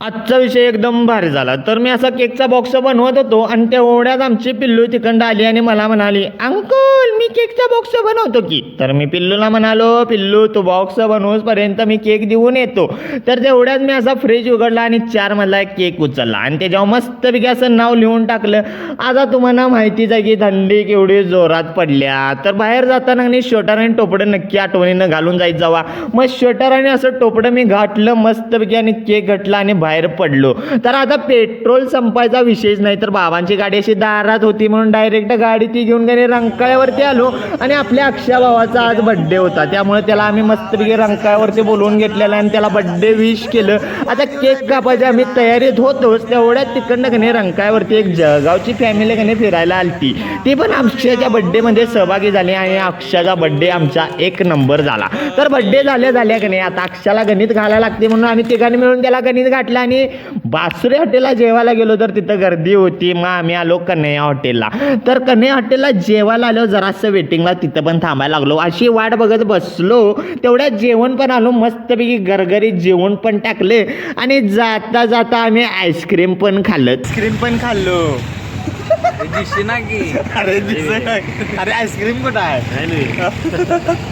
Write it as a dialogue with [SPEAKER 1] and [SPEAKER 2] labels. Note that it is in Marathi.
[SPEAKER 1] आजचा विषय एकदम भारी झाला. तर मी असा केकचा बॉक्स बनवत होतो आणि तेवढ्याच आमची पिल्लू तिकडं आली आणि मला म्हणाली अंकुल मी केकचा बॉक्स बनवतो की. तर मी पिल्लूला म्हणालो पिल्लू तू बॉक्स बनवूसपर्यंत मी केक देऊन येतो. तर तेवढ्यात मी असा फ्रीज उघडला आणि चार मधला एक केक उचलला आणि त्याच्यावर मस्तपैकी असं नाव लिहून टाकलं आता तुम्हाला माहितीच आहे की थंडी केवढी जोरात पडल्या. तर बाहेर जाताना आणि स्वेटर आणि टोपडं नक्की आठवणीनं घालून जायचं जावा. मग स्वेटर आणि असं टोपडं मी घातलं मस्तपैकी आणि केक घातला आणि बाहेर पडलो. तर आता पेट्रोल संपायचा विषयच नाही तर बाबांची गाडी अशी दारात होती म्हणून डायरेक्ट गाडी ती घेऊन गेली रंकाळ्यावरती आलो आणि आपल्या अक्षा भावाचा आज बड्डे होता. त्यामुळे त्याला आम्ही मस्तपैकी रंकाळ्यावरती बोलवून घेतलेला आणि त्याला बड्डे विश केलं. आता केक कापायची आम्ही तयारीत होतोच तेवढ्यात तिकडनं कने रंकाळ्यावरती एक जळगावची फॅमिली कने फिरायला आलती. ती पण अक्षयच्या बड्डेमध्ये सहभागी झाली आणि अक्षयचा बड्डे आमचा एक नंबर झाला. तर बड्डे झाल्या झाल्या की नाही आता अक्षाला गणित घालायला लागते म्हणून आम्ही तिघांनी मिळून त्याला गणित घातलं. आणि बासुरे हॉटेलला जेवायला गेलो तर तिथं गर्दी होती. मग आम्ही आलो कन्हैया हॉटेलला. तर कन्हैया हॉटेलला जेवायला आलो जरासं वेटिंगला तिथं पण थांबायला लागलो. अशी वाट बघत बसलो. तेवढ्यात जेवण पण आलो मस्तपैकी गरगरीत जेवण पण टाकले आणि जाता जाता आम्ही आईस्क्रीम पण खाल्लं. आईस्क्रीम पण खाल्लो.
[SPEAKER 2] ना की.
[SPEAKER 1] अरे अरे आईस्क्रीम कुठं आहे?